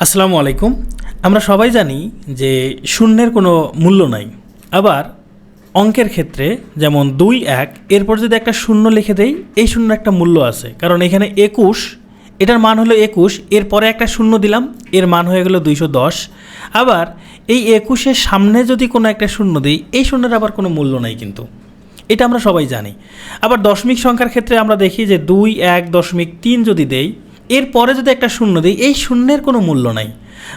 আসসালামু আলাইকুম। আমরা সবাই জানি যে শূন্যের কোনো মূল্য নাই। আবার অঙ্কের ক্ষেত্রে যেমন দুই, এক, এরপর যদি একটা শূন্য লিখে দেই, এই শূন্য একটা মূল্য আছে। কারণ এখানে একুশ, এটার মান হলো একুশ, এরপরে একটা শূন্য দিলাম, এর মান হয়ে গেলো দুইশো দশ। আবার এই একুশের সামনে যদি কোনো একটা শূন্য দিই, এই শূন্যের আবার কোনো মূল্য নাই কিন্তু। এটা আমরা সবাই জানি। আবার দশমিক সংখ্যার ক্ষেত্রে আমরা দেখি যে দুই, এক দশমিক তিন যদি দেই এরপরে যদি একটা শূন্য দিই, এই শূন্যের কোনো মূল্য নাই।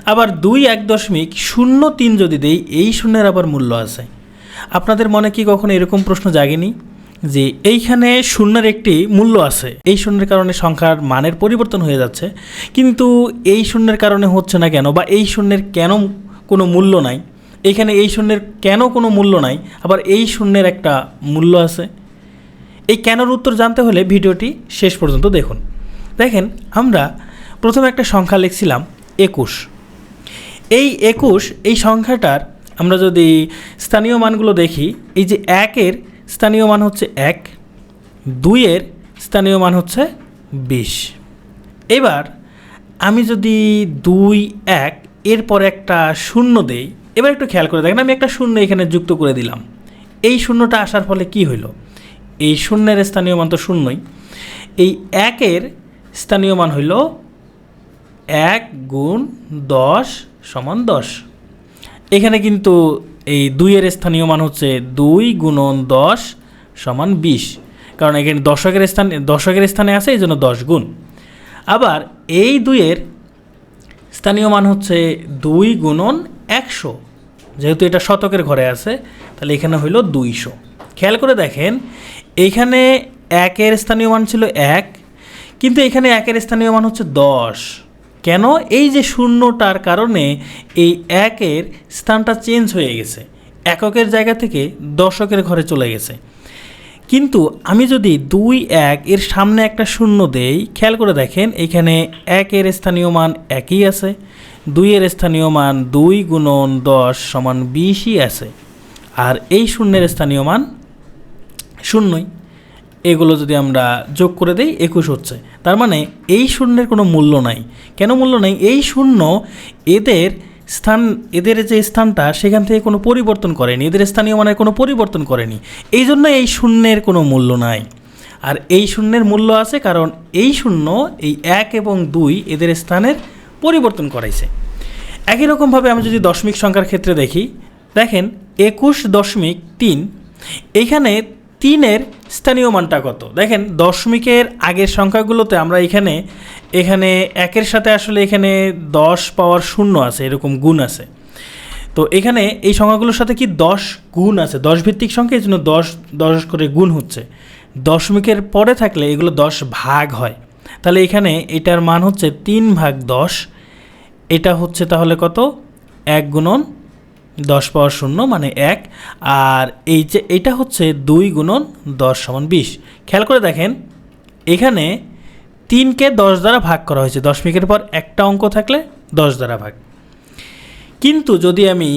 আবার দুই এক দশমিক শূন্য তিন যদি দেই, এই শূন্যের আবার মূল্য আছে। আপনাদের মনে কি কখনো এরকম প্রশ্ন জাগেনি? যে এইখানে শূন্যের একটি মূল্য আছে, এই শূন্যের কারণে সংখ্যার মানের পরিবর্তন হয়ে যাচ্ছে, কিন্তু এই শূন্যের কারণে হচ্ছে না কেন? বা এই শূন্যের কেন কোনো মূল্য নাই? এইখানে এই শূন্যের কেন কোনো মূল্য নাই? আবার এই শূন্যের একটা মূল্য আছে? এই কেনর উত্তর জানতে হলে ভিডিওটি শেষ পর্যন্ত দেখুন। দেখেন, আমরা প্রথমে একটা সংখ্যা লিখছিলাম, একুশ। এই একুশ, এই সংখ্যাটার আমরা যদি স্থানীয় মানগুলো দেখি, এই যে একের স্থানীয় মান হচ্ছে এক, দুইয়ের স্থানীয় মান হচ্ছে বিশ। এবার আমি যদি দুই, এক, এরপর একটা শূন্য দেই, এবার একটু খেয়াল করে দেখেন, আমি একটা শূন্য এখানে যুক্ত করে দিলাম। এই শূন্যটা আসার ফলে কি হইল? এই শূন্যের স্থানীয় মান তো শূন্যই। এই একের স্থানীয় মান হইল এক গুণ দশ সমান দশ। এখানে কিন্তু এই দুইয়ের স্থানীয় মান হচ্ছে দুই গুণন দশ সমান বিশ। কারণ এখানে দশকের স্থান, দশকের স্থানে আছে, এই জন্য দশ গুণ। আবার এই দুইয়ের স্থানীয় মান হচ্ছে দুই গুণন একশো। যেহেতু এটা শতকের ঘরে আছে, তাহলে এখানে হইল দুইশো। খেয়াল করে দেখেন এইখানে একের স্থানীয় মান ছিল এক কিন্তু এখানে একের স্থানীয় মান হচ্ছে দশ। কেন? এই যে শূন্যটার কারণে এই একের স্থানটা চেঞ্জ হয়ে গেছে। এককের জায়গা থেকে দশকের ঘরে চলে গেছে। কিন্তু আমি যদি দুই এক এর সামনে একটা শূন্য দেই, খেয়াল করে দেখেন, এখানে একের স্থানীয় মান একই আছে। দুইয়ের স্থানীয় মান দুই গুণন দশ সমান বিশই আছে। আর এই শূন্যের স্থানীয় মান শূন্যই। এগুলো যদি আমরা যোগ করে দিই একুশ হচ্ছে। তার মানে এই শূন্যের কোনো মূল্য নাই। কেন মূল্য নাই? এই শূন্য এদের স্থান, এদের যে স্থানটা সেখান থেকে কোনো পরিবর্তন করেনি। এদের স্থানীয় মানের কোনো পরিবর্তন করেনি। এই জন্য এই শূন্যের কোনো মূল্য নাই। আর এই শূন্যের মূল্য আছে কারণ এই শূন্য, এই এক এবং দুই এদের স্থানের পরিবর্তন করাইছে। একই রকমভাবে আমি যদি দশমিক সংখ্যার ক্ষেত্রে দেখি, দেখেন একুশ দশমিক তিন। এইখানে তিনের স্থানীয় মানটা কত? দেখেন, দশমিকের আগের সংখ্যাগুলোতে আমরা এখানে এখানে একের সাথে আসলে এখানে দশ পাওয়ার শূন্য আছে, এরকম গুণ আছে। তো এখানে এই সংখ্যাগুলোর সাথে কি দশ গুণ আছে? দশ ভিত্তিক সংখ্যা, এই জন্য দশ দশ করে গুণ হচ্ছে। দশমিকের পরে থাকলে এগুলো দশ ভাগ হয়। তাহলে এখানে এটার মান হচ্ছে তিন ভাগ দশ, এটা হচ্ছে তাহলে কত? এক গুণন দশ পাওয়ার শূন্য মানে এক, আর এই যে এটা হচ্ছে দুই গুণন দশ সমান বিশ। খেয়াল করে দেখেন, এখানে তিনকে দশ দ্বারা ভাগ করা হয়েছে। দশমিকের পর একটা অঙ্ক থাকলে দশ দ্বারা ভাগ। কিন্তু যদি আমি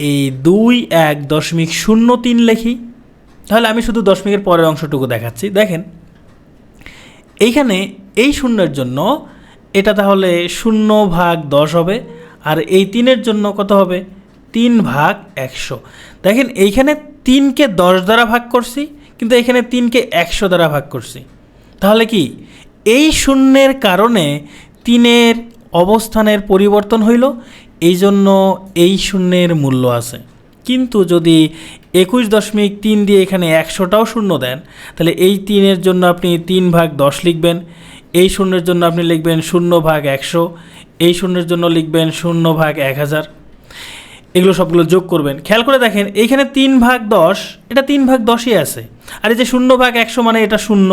এই দুই, এক দশমিক শূন্য তিন লিখি, তাহলে আমি শুধু দশমিকের পরের অংশটুকু দেখাচ্ছি। দেখেন, এইখানে এই শূন্যের জন্য এটা তাহলে শূন্য ভাগ দশ হবে, আর এই তিনের জন্য কত হবে? তিন ভাগ একশো। দেখেন, এইখানে তিনকে দশ দ্বারা ভাগ করছি, কিন্তু এখানে তিনকে একশো দ্বারা ভাগ করছি। তাহলে কি? এই শূন্যের কারণে তিনের অবস্থানের পরিবর্তন হইল, এই জন্য এই শূন্যের মূল্য আছে। কিন্তু যদি একুশ দশমিক তিন দিয়ে এখানে একশোটাও শূন্য দেন, তাহলে এই তিনের জন্য আপনি তিন ভাগ দশ লিখবেন, এই শূন্যের জন্য আপনি লিখবেন শূন্য ভাগ একশো, এই শূন্যের জন্য লিখবেন শূন্য ভাগ এক হাজার। এগুলো সবগুলো যোগ করবেন। খেয়াল করে দেখেন, এইখানে তিন ভাগ দশ, এটা তিন ভাগ দশই আছে। আর এই যে শূন্য ভাগ একশো মানে এটা শূন্য,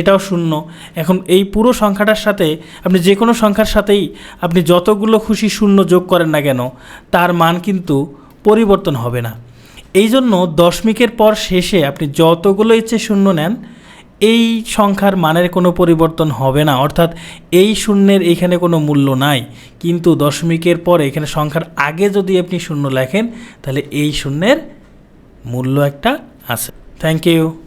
এটাও শূন্য। এখন এই পুরো সংখ্যাটার সাথে আপনি যে কোনো সংখ্যার সাথেই আপনি যতগুলো খুশি শূন্য যোগ করেন না কেন, তার মান কিন্তু পরিবর্তন হবে না। এই জন্য দশমিকের পর শেষে আপনি যতগুলো ইচ্ছে শূন্য নেন এই সংখ্যার মানের কোনো পরিবর্তন হবে না। অর্থাৎ এই শূন্যের এখানে কোনো মূল্য নাই। কিন্তু দশমিকের পরে এখানে সংখ্যার আগে যদি আপনি শূন্য লেখেন, তাহলে এই শূন্যের মূল্য একটা আছে। Thank you